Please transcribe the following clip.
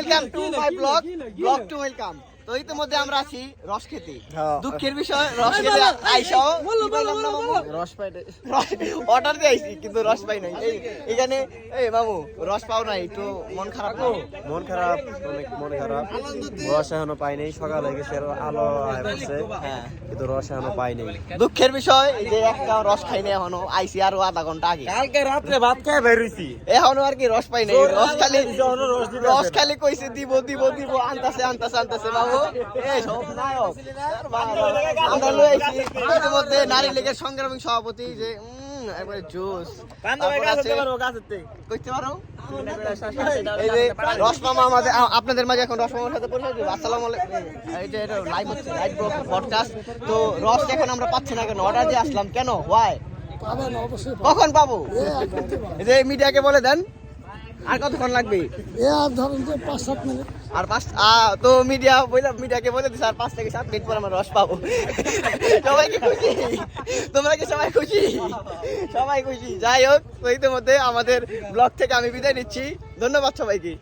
Welcome to my blog blog to welcome তো ইতিমধ্যে আমরা আছি রস খেতে। হ্যাঁ। দুঃখের বিষয় রস খেতে আইসাও রস পাইতে অর্ডার দিয়ে আইছি কিন্তু রস পাই নাই। এই এখানে এই মামু রস পাও নাই একটু মন খারাপ না? মন খারাপ অনেক মন খারাপ। রস এখনও পাই নাই সকাল হয়ে গেছে আলো আয় পড়ছে হ্যাঁ। কিন্তু রস এখনও পাই নাই। দুঃখের বিষয় এই যে একটা রস খাই নাই এখনও আইসি আরও আধা ঘণ্টা আগে। কালকে রাত্রে ভাত খাই বের হইছি এখনও আর কি রস পাই নাই। রস খালি রস। খালি কইছে দিব দিব দিব আনতাছে আনতাছে আনতাছে বাবু। ইতিমধ্যে নারী লীগের সংগ্রামী সভাপতি যে উম, একবারে জোস কইতে পারো? এই যে রস আমাদের আপনাদের মাঝে এখন রস মামার সাথে পরিচয় আসসালামু আলাইকুম। এই এটা লাইভ হচ্ছে লাইভ পডকাস্ট তো রস এখন আমরা পাচ্ছি না কেন? অর্ডার দিয়ে আসলাম। কেন? ওয়াই। কখন পাবো? করতে। এই যে মিডিয়াকে বলে দেন। আর কতক্ষণ লাগবে? এ আর ধরুন যে পাঁচ সাত মিনিট। আর পাঁচ তো মিডিয়া বললাম মিডিয়াকে বলে দিস আর পাঁচ থেকে সাত মিনিট পর আমরা রস পাবো। সবাই কি খুশি? তোমরা কি সবাই খুশি? সবাই খুশি। যাই হোক তো ইতিমধ্যে আমাদের ব্লগ থেকে আমি বিদায় নিচ্ছি। ধন্যবাদ সবাইকে।